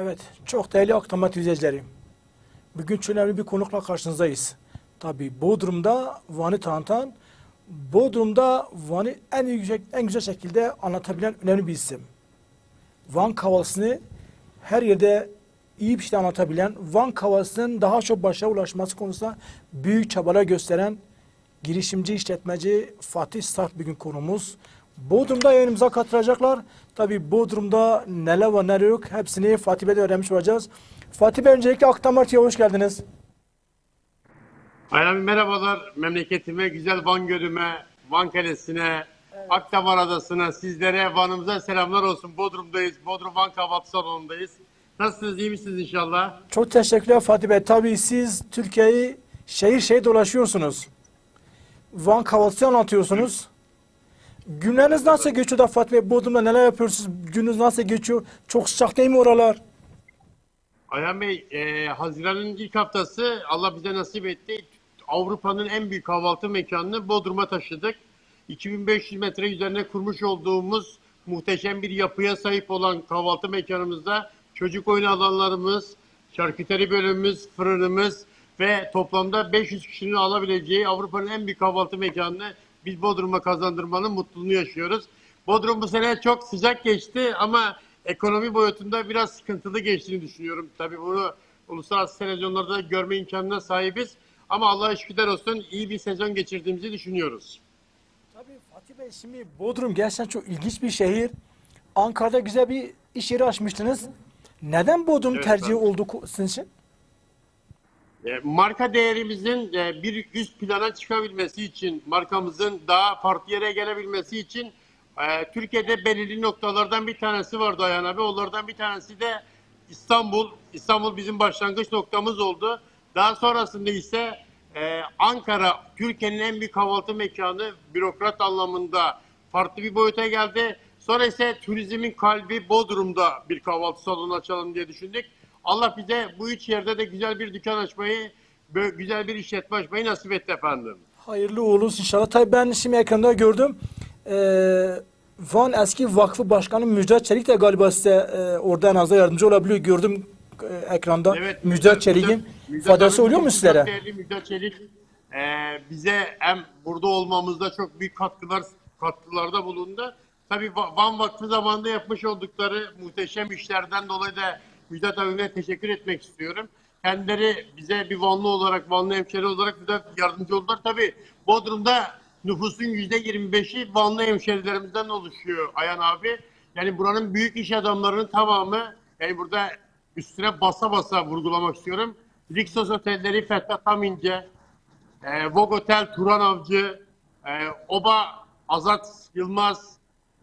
Evet, çok değerli izleyicilerim. Bugün çok önemli bir konukla karşınızdayız. Tabii Bodrum'da Van'ı tanıtan, Bodrum'da Van'ı en yüksek, en güzel şekilde anlatabilen önemli bir isim. Van kahvaltısını her yerde iyi bir şekilde anlatabilen, Van kahvaltısının daha çok başarıya ulaşması konusunda büyük çabalar gösteren girişimci işletmeci Fatih Sarp bugün konumuz. Bodrum'da yayınımıza katılacaklar. Tabii Bodrum'da neler var neler yok hepsini Fatih Bey'de öğrenmiş olacağız. Fatih Bey öncelikle Akdamar TV'ye hoş geldiniz. Aynen merhabalar memleketime, güzel Van Gölü'me, Van Kalesi'ne, Akdamar Adası'na, sizlere, Van'ımıza selamlar olsun. Bodrum'dayız, Bodrum Van Kahvaltı Salonu'ndayız. Nasılsınız, iyi misiniz inşallah? Çok teşekkürler Fatih Bey. Tabii siz Türkiye'yi şehir şehir dolaşıyorsunuz. Van kahvaltısı anlatıyorsunuz. Günleriniz nasıl geçiyor da Fatih Bey? Bodrum'da neler yapıyorsunuz? Gününüz nasıl geçiyor? Çok sıcak değil mi oralar? Ayhan Bey, e, Haziran'ın ilk haftası Allah bize nasip etti. Avrupa'nın en büyük kahvaltı mekanını Bodrum'a taşıdık. 2500 metre üzerine kurmuş olduğumuz muhteşem bir yapıya sahip olan kahvaltı mekanımızda çocuk oyun alanlarımız, şarküteri bölümümüz, fırınımız ve toplamda 500 kişinin alabileceği Avrupa'nın en büyük kahvaltı mekanını biz Bodrum'a kazandırmanın mutluluğunu yaşıyoruz. Bodrum bu sene çok sıcak geçti ama ekonomi boyutunda biraz sıkıntılı geçtiğini düşünüyorum. Tabii bunu uluslararası televizyonlarda görme imkanına sahibiz. Ama Allah'a şükürler olsun iyi bir sezon geçirdiğimizi düşünüyoruz. Tabii Fatih Bey şimdi Bodrum gerçekten çok ilginç bir şehir. Ankara'da güzel bir iş yeri açmıştınız. Neden Bodrum Evet, tercihi oldu sizin için? E, Marka değerimizin e, bir üst plana çıkabilmesi için, markamızın daha farklı yere gelebilmesi için e, Türkiye'de belirli noktalardan bir tanesi vardı Ayhan abi. Onlardan bir tanesi de İstanbul. İstanbul bizim başlangıç noktamız oldu. Daha sonrasında ise Ankara, Türkiye'nin en büyük kahvaltı mekanı bürokrat anlamında farklı bir boyuta geldi. Sonra ise turizmin kalbi Bodrum'da bir kahvaltı salonu açalım diye düşündük. Allah bize bu üç yerde de güzel bir dükkan açmayı, güzel bir işletme açmayı nasip etti efendim. Hayırlı olsun inşallah. Tabii ben şimdi ekranda gördüm. Ee, Van eski vakfı başkanı Müjdat Çelik de galiba size e, orada en azından yardımcı olabiliyor. Gördüm e, ekranda. Müjdat Çelik'in faydası oluyor mu sizlere? değerli Müjdat Çelik e, bize hem burada olmamızda çok büyük katkılar katkılarda bulundu. Tabii Va- Van Vakfı zamanında yapmış oldukları muhteşem işlerden dolayı da Müjdat abime teşekkür etmek istiyorum. Kendileri bize bir Vanlı olarak, Vanlı hemşeri olarak bize yardımcı oldular. Tabii Bodrum'da nüfusun %25'i Vanlı hemşerilerimizden oluşuyor Ayhan abi. Yani buranın büyük iş adamlarının tamamı yani burada üstüne basa basa vurgulamak istiyorum. Rixos Otelleri Fettah Tamince, e, Vogue Otel Turan Avcı, e, Oba Azat Yılmaz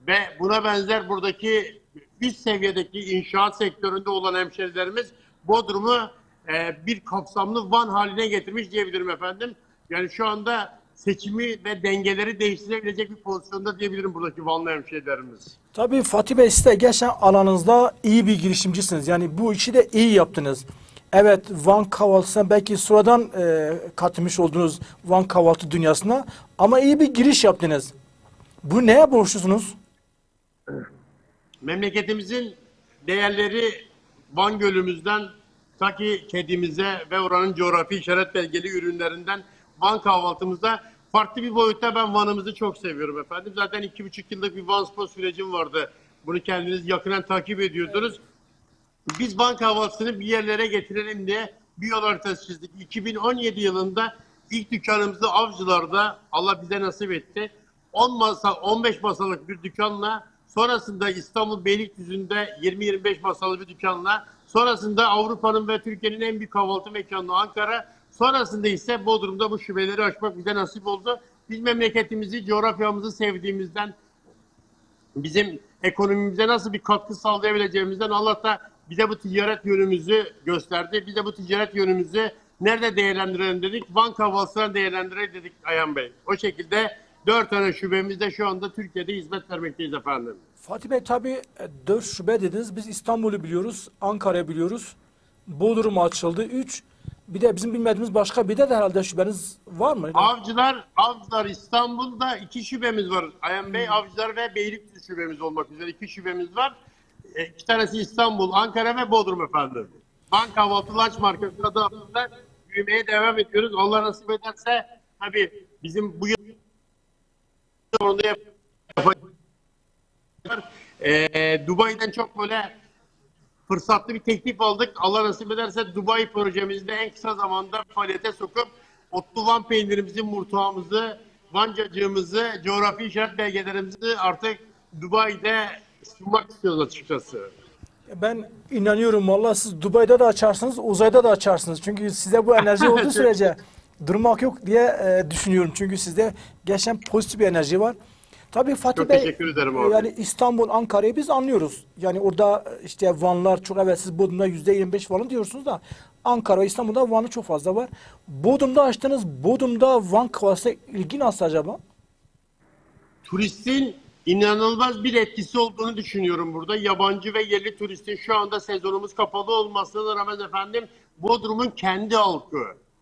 ve buna benzer buradaki üst seviyedeki inşaat sektöründe olan hemşerilerimiz Bodrum'u e, bir kapsamlı Van haline getirmiş diyebilirim efendim. Yani şu anda seçimi ve dengeleri değiştirebilecek bir pozisyonda diyebilirim buradaki Vanlı hemşerilerimiz. Tabii Fatih Bey siz de gerçekten alanınızda iyi bir girişimcisiniz. Yani bu işi de iyi yaptınız. Evet Van kahvaltısına belki sonradan e, katılmış oldunuz Van kahvaltı dünyasına ama iyi bir giriş yaptınız. Bu neye borçlusunuz? Memleketimizin değerleri Van Gölü'müzden ta ki kedimize ve oranın coğrafi işaret belgeli ürünlerinden Van kahvaltımızda farklı bir boyutta ben Van'ımızı çok seviyorum efendim. Zaten iki buçuk yıllık bir Van Spor sürecim vardı. Bunu kendiniz yakından takip ediyordunuz. Biz Van kahvaltısını bir yerlere getirelim diye bir yol haritası çizdik. 2017 yılında ilk dükkanımızı Avcılar'da Allah bize nasip etti. 10 masa, 15 masalık bir dükkanla sonrasında İstanbul Beylikdüzü'nde 20-25 masalı bir dükkanla sonrasında Avrupa'nın ve Türkiye'nin en büyük kahvaltı mekanı Ankara sonrasında ise Bodrum'da bu şubeleri açmak bize nasip oldu. Biz memleketimizi, coğrafyamızı sevdiğimizden bizim ekonomimize nasıl bir katkı sağlayabileceğimizden Allah da bize bu ticaret yönümüzü gösterdi. Bize bu ticaret yönümüzü nerede değerlendirelim dedik. Van kahvaltısına değerlendirelim dedik Ayhan Bey. O şekilde dört tane şubemizde şu anda Türkiye'de hizmet vermekteyiz efendim. Fatih Bey tabii e, dört şube dediniz. Biz İstanbul'u biliyoruz, Ankara'yı biliyoruz. Bodrum açıldı. Üç. Bir de bizim bilmediğimiz başka bir de, de herhalde şubeniz var mı? Avcılar, Avcılar İstanbul'da iki şubemiz var. Ayhan Bey, Avcılar ve Beylikdüzü şubemiz olmak üzere iki şubemiz var. e, iki tanesi İstanbul, Ankara ve Bodrum efendim. Van kahvaltı lunch markası adı altında büyümeye devam ediyoruz. Allah nasip ederse tabii bizim bu yıl sonunda yap- Ee, Dubai'den çok böyle fırsatlı bir teklif aldık. Allah nasip ederse Dubai projemizde en kısa zamanda faaliyete sokup otlu Van peynirimizi, murtuağımızı, Van cacığımızı, coğrafi işaret belgelerimizi artık Dubai'de sunmak istiyoruz açıkçası. Ben inanıyorum vallahi siz Dubai'de de açarsınız, uzayda da açarsınız. Çünkü size bu enerji olduğu sürece durmak yok diye e, düşünüyorum. Çünkü sizde gerçekten pozitif bir enerji var. Tabii Fatih Çok Bey, teşekkür ederim abi. yani İstanbul, Ankara'yı biz anlıyoruz. Yani orada işte Vanlar çok evet siz Bodrum'da yüzde 25 falan diyorsunuz da Ankara, İstanbul'da Van'ı çok fazla var. Bodrum'da açtınız, Bodrum'da Van kahvası ilgi nasıl acaba? turistin inanılmaz bir etkisi olduğunu düşünüyorum burada. Yabancı ve yerli turistin şu anda sezonumuz kapalı olmasına rağmen efendim Bodrum'un kendi halkı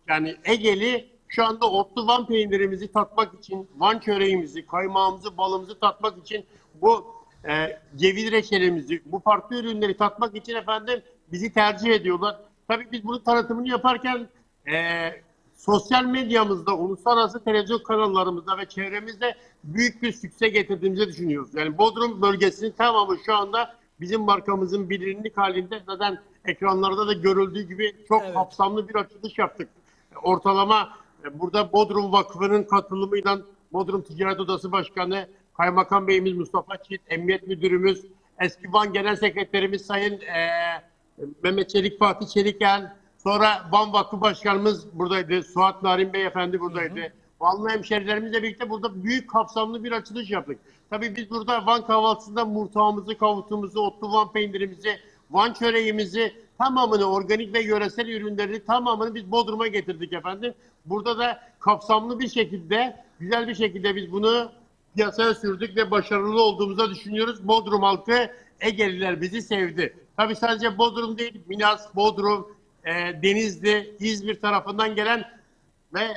yani Egeli şu anda otlu Van peynirimizi tatmak için, Van çöreğimizi, kaymağımızı, balımızı tatmak için bu e, ceviz reçelimizi, bu farklı ürünleri tatmak için efendim bizi tercih ediyorlar. Tabii biz bunun tanıtımını yaparken e, sosyal medyamızda, uluslararası televizyon kanallarımızda ve çevremizde büyük bir sükse getirdiğimizi düşünüyoruz. Yani Bodrum bölgesinin tamamı şu anda bizim markamızın bilinirlik halinde zaten ekranlarda da görüldüğü gibi çok Evet. kapsamlı bir açılış yaptık. Ortalama e, burada Bodrum Vakfı'nın katılımıyla Bodrum Ticaret Odası Başkanı Kaymakam Beyimiz Mustafa Çit, Emniyet Müdürümüz, eski Van Genel Sekreterimiz Sayın e, Mehmet Çelik Fatih Çelikel, sonra Van Vakfı Başkanımız buradaydı, Suat Narin Beyefendi buradaydı. Vanlı hemşerilerimizle birlikte burada büyük kapsamlı bir açılış yaptık. Tabii biz burada Van kahvaltısında murtağımızı, kavutumuzu, otlu Van peynirimizi, Van çöreğimizi tamamını organik ve yöresel ürünlerini tamamını biz Bodrum'a getirdik efendim. Burada da kapsamlı bir şekilde, güzel bir şekilde biz bunu piyasaya sürdük ve başarılı olduğumuza düşünüyoruz. Bodrum halkı, Egeliler bizi sevdi. Tabii sadece Bodrum değil, Minas, Bodrum, e, Denizli, İzmir tarafından gelen ve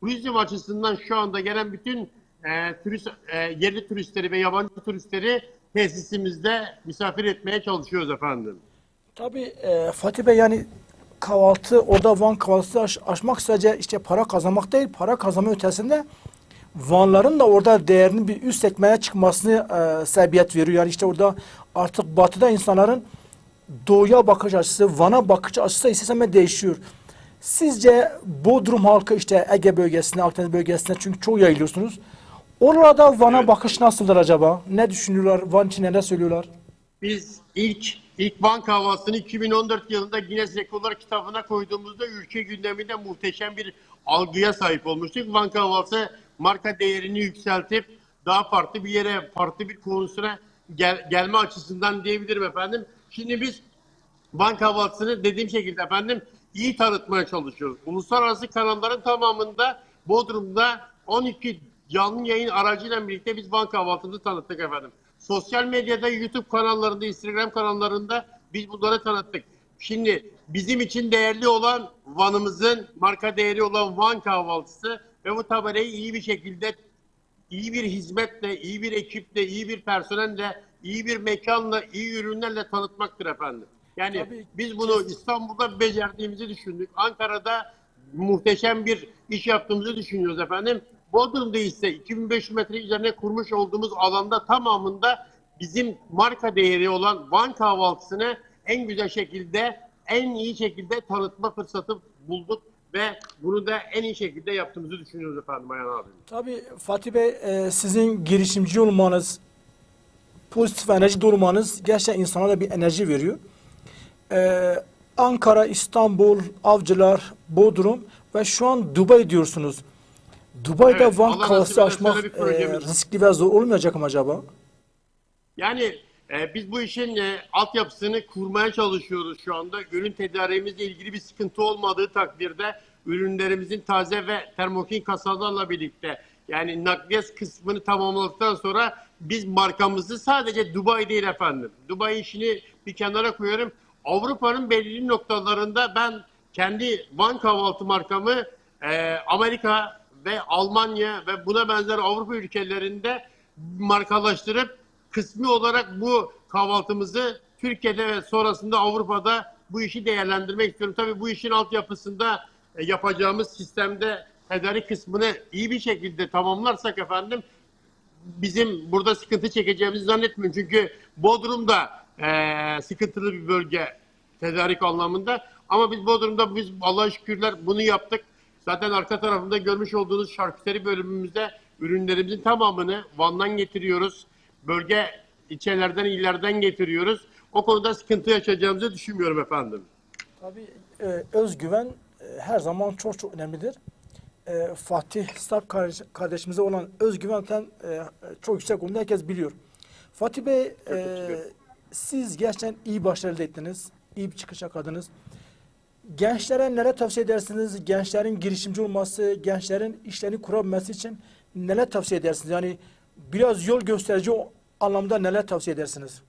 turizm açısından şu anda gelen bütün e, turist, e, yerli turistleri ve yabancı turistleri tesisimizde misafir etmeye çalışıyoruz efendim. Tabii e, Fatih Bey yani kahvaltı orada Van kahvaltısı aş- açmak sadece işte para kazanmak değil para kazanma ötesinde Vanların da orada değerini bir üst sekmeye çıkmasını e, sebebiyet veriyor. Yani işte orada artık batıda insanların doğuya bakış açısı, Van'a bakış açısı isteseme değişiyor. Sizce Bodrum halkı işte Ege bölgesine, Akdeniz bölgesine çünkü çok yayılıyorsunuz. Orada Van'a Evet. bakış nasıldır acaba? Ne düşünüyorlar? Van için ne söylüyorlar? Biz ilk ilk Van kahvaltısını 2014 yılında Guinness Rekorlar kitabına koyduğumuzda ülke gündeminde muhteşem bir algıya sahip olmuştuk. Van kahvaltısı marka değerini yükseltip daha farklı bir yere, farklı bir konusuna gel- gelme açısından diyebilirim efendim. Şimdi biz Van kahvaltısını dediğim şekilde efendim iyi tanıtmaya çalışıyoruz. Uluslararası kanalların tamamında Bodrum'da 12 canlı yayın aracıyla birlikte biz Van kahvaltısını tanıttık efendim. Sosyal medyada YouTube kanallarında, Instagram kanallarında biz bunları tanıttık. Şimdi bizim için değerli olan Van'ımızın marka değeri olan Van kahvaltısı ve bu tabelayı iyi bir şekilde iyi bir hizmetle, iyi bir ekiple, iyi bir personelle, iyi bir mekanla, iyi ürünlerle tanıtmaktır efendim. Yani Tabii. biz bunu İstanbul'da becerdiğimizi düşündük. Ankara'da muhteşem bir iş yaptığımızı düşünüyoruz efendim. Bodrum'da ise 2500 metre üzerine kurmuş olduğumuz alanda tamamında bizim marka değeri olan Van kahvaltısını en güzel şekilde, en iyi şekilde tanıtma fırsatı bulduk ve bunu da en iyi şekilde yaptığımızı düşünüyoruz efendim Ayhan abi. Tabii Fatih Bey e, sizin girişimci olmanız, pozitif enerji dolmanız gerçekten insana da bir enerji veriyor. E, Ankara, İstanbul, Avcılar, Bodrum ve şu an Dubai diyorsunuz. Dubai'de Evet, Van Allah açmak e, riskli ve zor olmayacak mı acaba? Yani e, biz bu işin e, altyapısını kurmaya çalışıyoruz şu anda. Ürün tedariğimizle ilgili bir sıkıntı olmadığı takdirde ürünlerimizin taze ve termokin kasalarla birlikte yani nakliyat kısmını tamamladıktan sonra biz markamızı sadece Dubai değil efendim. Dubai işini bir kenara koyuyorum. Avrupa'nın belirli noktalarında ben kendi Van kahvaltı markamı e, Amerika ve Almanya ve buna benzer Avrupa ülkelerinde markalaştırıp kısmi olarak bu kahvaltımızı Türkiye'de ve sonrasında Avrupa'da bu işi değerlendirmek istiyorum. Tabii bu işin altyapısında e, yapacağımız sistemde tedarik kısmını iyi bir şekilde tamamlarsak efendim bizim burada sıkıntı çekeceğimizi zannetmiyorum. Çünkü Bodrum da eee, sıkıntılı bir bölge tedarik anlamında. Ama biz Bodrum'da biz Allah'a şükürler bunu yaptık. Zaten arka tarafında görmüş olduğunuz şarküteri bölümümüzde ürünlerimizin tamamını Van'dan getiriyoruz. Bölge ilçelerden, illerden getiriyoruz. O konuda sıkıntı yaşayacağımızı düşünmüyorum efendim. Tabii e, özgüven e, her zaman çok çok önemlidir. E, Fatih Sarp kardeş, kardeşimize olan özgüven zaten, e, çok yüksek olduğunu herkes biliyor. Fatih Bey, e, siz gerçekten iyi başarı elde ettiniz. iyi bir çıkış yakaladınız. Gençlere neler tavsiye edersiniz? Gençlerin girişimci olması, gençlerin işlerini kurabilmesi için neler tavsiye edersiniz? Yani biraz yol gösterici o anlamda neler tavsiye edersiniz?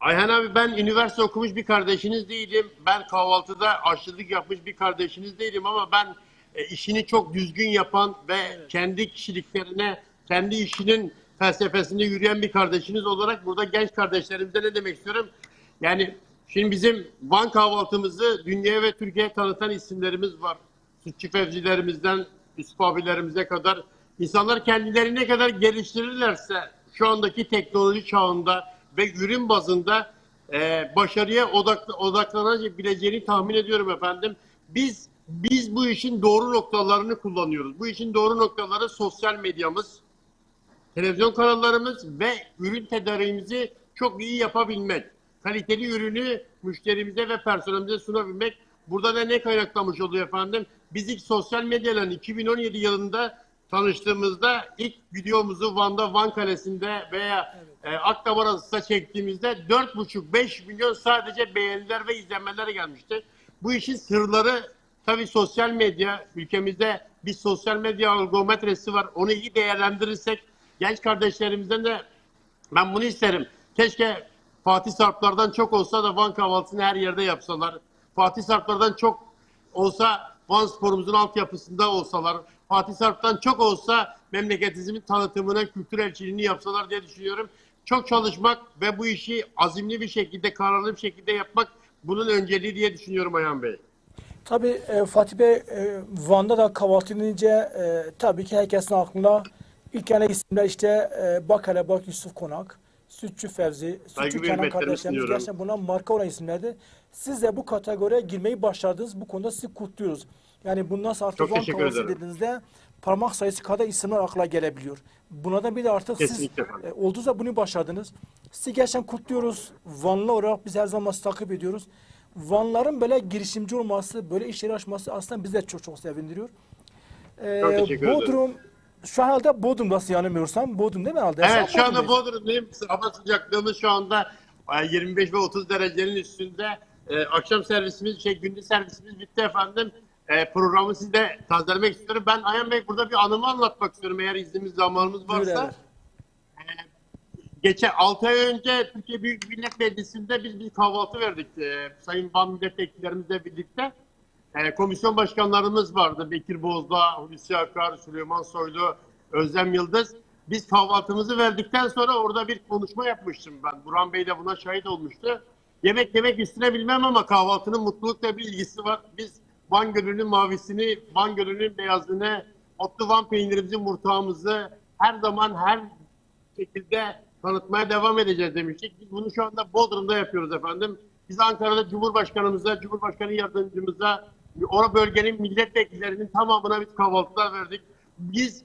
Ayhan abi ben üniversite okumuş bir kardeşiniz değilim. Ben kahvaltıda aşçılık yapmış bir kardeşiniz değilim ama ben e, işini çok düzgün yapan ve kendi kişiliklerine, kendi işinin felsefesinde yürüyen bir kardeşiniz olarak burada genç kardeşlerimize ne demek istiyorum? Yani şimdi bizim Van kahvaltımızı dünyaya ve Türkiye'ye tanıtan isimlerimiz var. Sütçü fevzilerimizden Yusuf abilerimize kadar insanlar kendilerini ne kadar geliştirirlerse şu andaki teknoloji çağında ve ürün bazında e, başarıya odak, odaklanabileceğini tahmin ediyorum efendim. Biz biz bu işin doğru noktalarını kullanıyoruz. Bu işin doğru noktaları sosyal medyamız, televizyon kanallarımız ve ürün tedariğimizi çok iyi yapabilmek. Kaliteli ürünü müşterimize ve personelimize sunabilmek. Burada da ne kaynaklamış oluyor efendim? Biz ilk sosyal medyaların 2017 yılında tanıştığımızda ilk videomuzu Van'da Van Kalesi'nde veya e, Akdamar Adası'nda çektiğimizde 4,5-5 milyon sadece beğeniler ve izlenmeler gelmişti. Bu işin sırları tabii sosyal medya. Ülkemizde bir sosyal medya algometresi var. Onu iyi değerlendirirsek genç kardeşlerimizden de ben bunu isterim. Keşke Fatih Sarplardan çok olsa da Van kahvaltısını her yerde yapsalar. Fatih Sarplardan çok olsa Van sporumuzun altyapısında olsalar. Fatih Sarp'tan çok olsa memleketimizin tanıtımına, kültür elçiliğini yapsalar diye düşünüyorum. Çok çalışmak ve bu işi azimli bir şekilde, kararlı bir şekilde yapmak bunun önceliği diye düşünüyorum Ayhan Bey. Tabii e, Fatih Bey, e, Van'da da kahvaltı deyince e, tabii ki herkesin aklına ilk yana isimler işte e, Bak hele bak Yusuf Konak, Sütçü Fevzi, Sütçü Kenan kardeşlerimiz gerçekten buna marka olan isimlerdi. Siz de bu kategoriye girmeyi başardınız. Bu konuda sizi kutluyoruz. Yani bundan sonra artık Van ederim. dediğinizde parmak sayısı kadar isimler akla gelebiliyor. Buna da bir de artık Kesinlikle siz efendim. e, olduğunuzda bunu başardınız. Sizi gerçekten kutluyoruz. Vanlı olarak biz her zaman takip ediyoruz. Vanların böyle girişimci olması, böyle işleri açması aslında bizi de çok çok sevindiriyor. Ee, Çok teşekkür ederim. Şu an herhalde Bodrum'dasın yanılmıyorsam. Bodrum değil mi herhalde? Evet şu anda. Bodrum'dayım. Hava sıcaklığımız şu anda e, 25 ve 30 derecenin üstünde. E, akşam servisimiz, şey gündüz servisimiz bitti efendim. E, programı sizde tazelemek istiyorum. Ben Ayhan Bey burada bir anımı anlatmak istiyorum eğer iznimiz zamanımız varsa. evet. Geçen 6 ay önce Türkiye Büyük Millet Meclisi'nde biz bir kahvaltı verdik. E, Sayın Van milletvekillerimizle birlikte. E, komisyon başkanlarımız vardı. Bekir Bozdağ, Hulusi Akar, Süleyman Soylu, Özlem Yıldız. Biz kahvaltımızı verdikten sonra orada bir konuşma yapmıştım ben. Burhan Bey de buna şahit olmuştu. Yemek yemek üstüne bilmem ama kahvaltının mutlulukla bir ilgisi var. Biz Van Gölü'nün mavisini, Van Gölü'nün beyazını, otlu Van peynirimizin murtağımızı her zaman her şekilde tanıtmaya devam edeceğiz demiştik. Biz bunu şu anda Bodrum'da yapıyoruz efendim. Biz Ankara'da Cumhurbaşkanımıza, Cumhurbaşkanı yardımcımıza, o bölgenin milletvekillerinin tamamına biz kahvaltılar verdik. Biz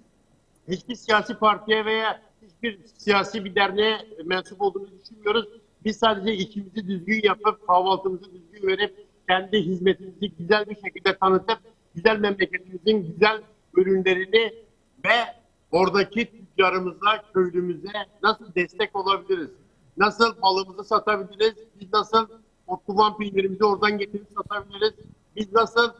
hiçbir siyasi partiye veya hiçbir siyasi bir derneğe mensup olduğumuzu düşünmüyoruz. Biz sadece işimizi düzgün yapıp, kahvaltımızı düzgün verip, kendi hizmetimizi güzel bir şekilde tanıtıp, güzel memleketimizin güzel ürünlerini ve oradaki tüccarımıza, köylümüze nasıl destek olabiliriz? Nasıl malımızı satabiliriz? Biz nasıl otluvan peynirimizi oradan getirip satabiliriz? Biz nasıl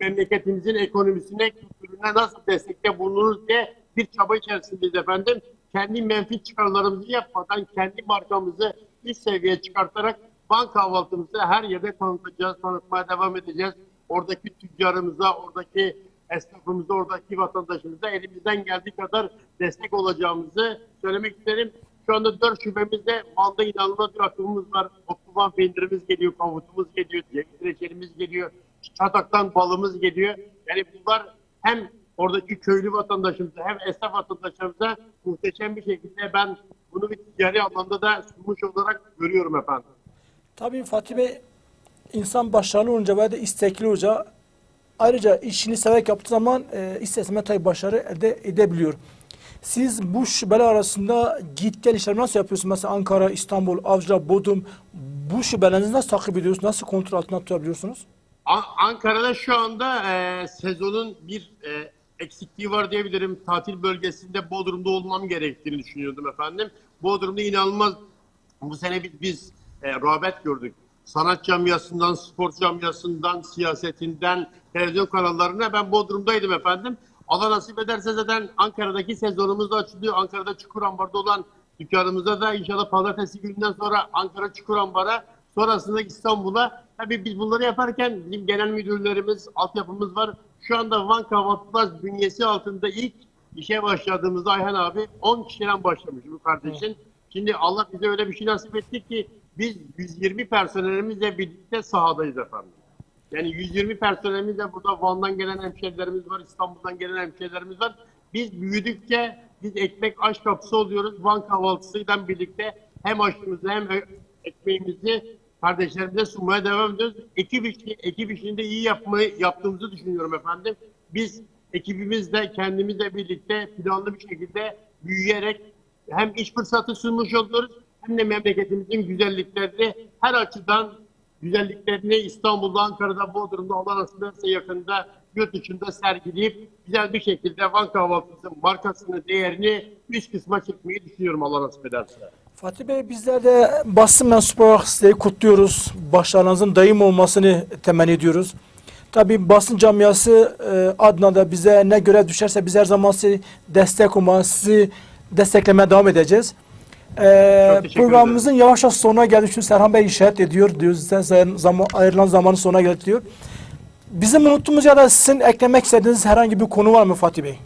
memleketimizin ekonomisine, kültürüne nasıl destekte bulunuruz diye bir çaba içerisindeyiz efendim. Kendi menfi çıkarlarımızı yapmadan kendi markamızı üst seviyeye çıkartarak Van kahvaltımızı her yerde tanıtacağız, tanıtmaya devam edeceğiz. Oradaki tüccarımıza, oradaki esnafımıza, oradaki vatandaşımıza elimizden geldiği kadar destek olacağımızı söylemek isterim. Şu anda dört şubemizde Van'da inanılmaz bir akımımız var. Otluvan peynirimiz geliyor, kavutumuz geliyor, reçelimiz geliyor, çataktan balımız geliyor. Yani bunlar hem oradaki köylü vatandaşımıza hem esnaf vatandaşlarımıza muhteşem bir şekilde ben bunu bir ticari anlamda da sunmuş olarak görüyorum efendim. Tabii Fatih Bey insan başarılı olunca ve de istekli olunca ayrıca işini severek yaptığı zaman e, isteseme tabii başarı elde edebiliyor. Siz bu şubeler arasında git gel işleri nasıl yapıyorsunuz? Mesela Ankara, İstanbul, Avcılar, Bodrum bu şubelerinizi nasıl takip ediyorsunuz? Nasıl kontrol altına tutabiliyorsunuz? An- Ankara'da şu anda e, sezonun bir e, eksikliği var diyebilirim. Tatil bölgesinde Bodrum'da olmam gerektiğini düşünüyordum efendim. Bodrum'da inanılmaz bu sene biz e, rağbet gördük. Sanat camiasından, spor camiasından, siyasetinden, televizyon kanallarına ben Bodrum'daydım efendim. Allah nasip ederse zaten Ankara'daki sezonumuz da açılıyor. Ankara'da Çukurambar'da olan dükkanımızda da inşallah pazartesi gününden sonra Ankara Çukurambar'a sonrasında İstanbul'a. Tabii biz bunları yaparken bizim genel müdürlerimiz, altyapımız var. Şu anda Van Kahvaltılar bünyesi altında ilk işe başladığımızda Ayhan abi 10 kişiden başlamış bu kardeşin. Şimdi Allah bize öyle bir şey nasip etti ki biz 120 personelimizle birlikte sahadayız efendim. Yani 120 personelimizle burada Van'dan gelen hemşehrilerimiz var, İstanbul'dan gelen hemşehrilerimiz var. Biz büyüdükçe biz ekmek aş kapısı oluyoruz. Van kahvaltısıyla birlikte hem aşımızı hem ekmeğimizi kardeşlerimize sunmaya devam ediyoruz. Ekip işi, ekip işini de iyi yapmayı yaptığımızı düşünüyorum efendim. Biz ekibimizle kendimizle birlikte planlı bir şekilde büyüyerek hem iş fırsatı sunmuş oluyoruz hem de memleketimizin güzelliklerini her açıdan güzelliklerini İstanbul'da, Ankara'da, Bodrum'da, Allah nasip ederse yakında yurt dışında sergileyip güzel bir şekilde Van Kahvaltısı markasını, değerini üst kısma çekmeyi düşünüyorum Allah nasip ederse. Fatih Bey bizler de basın mensubu olarak sizleri kutluyoruz. Başarınızın daim olmasını temenni ediyoruz. Tabii basın camiası e, adına da bize ne görev düşerse biz her zaman sizi destek olma, sizi desteklemeye devam edeceğiz. E, teşekkür programımızın yavaş yavaş sonuna geldik. Çünkü Serhan Bey işaret ediyor diyor. Size zaman, ayrılan zamanın sonuna geldik diyor. Bizim unuttuğumuz ya da sizin eklemek istediğiniz herhangi bir konu var mı Fatih Bey?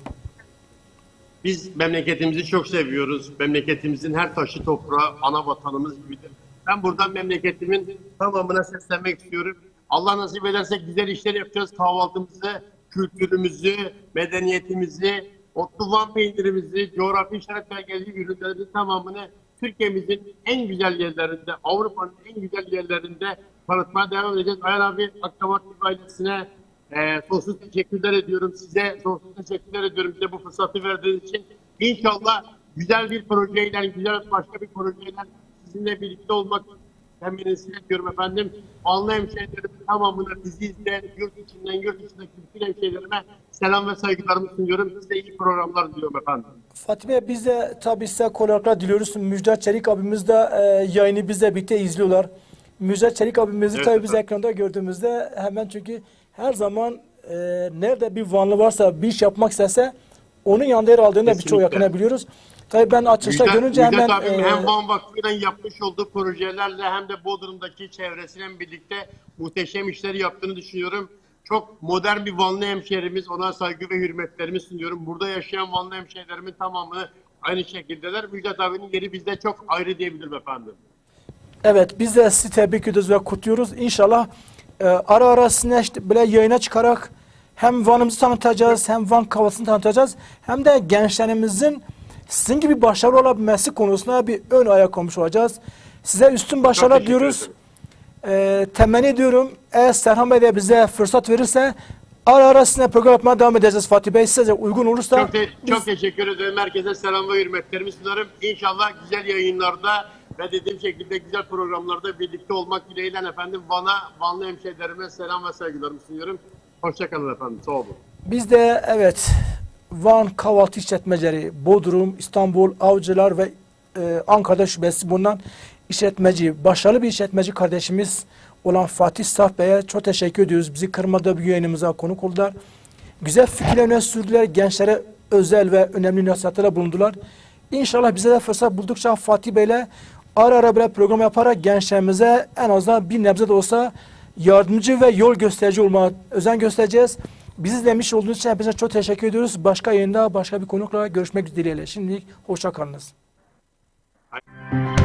Biz memleketimizi çok seviyoruz. Memleketimizin her taşı toprağı ana vatanımız gibidir. Ben buradan memleketimin tamamına seslenmek istiyorum. Allah nasip ederse güzel işler yapacağız. Kahvaltımızı, kültürümüzü, medeniyetimizi, otlu van peynirimizi, coğrafi işaret belgeli ürünlerimizin tamamını Türkiye'mizin en güzel yerlerinde, Avrupa'nın en güzel yerlerinde tanıtmaya devam edeceğiz. Ayhan abi, Akdamat TV ailesine ee, sonsuz teşekkürler ediyorum size. Sonsuz teşekkürler ediyorum bize bu fırsatı verdiğiniz için. İnşallah güzel bir projeyle, güzel başka bir projeyle sizinle birlikte olmak temennisi ediyorum efendim. Anlı hemşehrilerimin tamamına bizi izleyen, yurt içinden, yurt dışındaki bütün hemşehrilerime selam ve saygılarımı sunuyorum. Size iyi programlar diliyorum efendim. Fatih Bey biz de tabii size kolaylıklar diliyoruz. Müjdat Çelik abimiz de e, yayını bizle birlikte izliyorlar. Müjdat Çelik abimizi Evet tabii biz ekranda gördüğümüzde hemen çünkü her zaman e, nerede bir Vanlı varsa bir iş yapmak istese onun yanında yer aldığını da birçok Kesinlikle. yakınabiliyoruz. Tabii ben açılışta Müjdat- görünce Müjdat hemen abim e, hem Van Vakfı'yla yapmış olduğu projelerle hem de Bodrum'daki çevresiyle birlikte muhteşem işleri yaptığını düşünüyorum. Çok modern bir Vanlı hemşehrimiz. Ona saygı ve hürmetlerimi sunuyorum. Burada yaşayan Vanlı hemşehrilerimin tamamı aynı şekildeler. Müjdat abinin yeri bizde çok ayrı diyebilirim efendim. Evet biz de sizi tebrik ediyoruz ve kutluyoruz. İnşallah e, ara ara sizinle işte böyle yayına çıkarak hem Van'ımızı tanıtacağız hem Van kahvaltısını tanıtacağız hem de gençlerimizin sizin gibi başarılı olabilmesi konusunda bir ön ayak olmuş olacağız. Size üstün başarılar diyoruz. E, temenni ediyorum eğer Serhan Bey de bize fırsat verirse ara ara sizinle program yapmaya devam edeceğiz Fatih Bey. Size uygun olursa Çok, te- biz- çok teşekkür ederim. Herkese selam ve hürmetlerimi sunarım. İnşallah güzel yayınlarda ve dediğim şekilde güzel programlarda birlikte olmak dileğiyle efendim Van'a, Vanlı hemşehrilerime selam ve saygılarımı sunuyorum. Hoşçakalın efendim. Sağ olun. Biz de evet Van kahvaltı işletmecileri, Bodrum, İstanbul, Avcılar ve e, Ankara'da şubesi bulunan işletmeci, başarılı bir işletmeci kardeşimiz olan Fatih Saf Bey'e çok teşekkür ediyoruz. Bizi kırmada bir yayınımıza konuk oldular. Güzel fikirler öne sürdüler. Gençlere özel ve önemli nasihatler bulundular. İnşallah bize de fırsat buldukça Fatih Bey'le ara ara böyle program yaparak gençlerimize en azından bir nebze de olsa yardımcı ve yol gösterici olmaya özen göstereceğiz. Bizi izlemiş olduğunuz için hepinize çok teşekkür ediyoruz. Başka yayında başka bir konukla görüşmek dileğiyle. Şimdilik hoşça kalınız. Hay-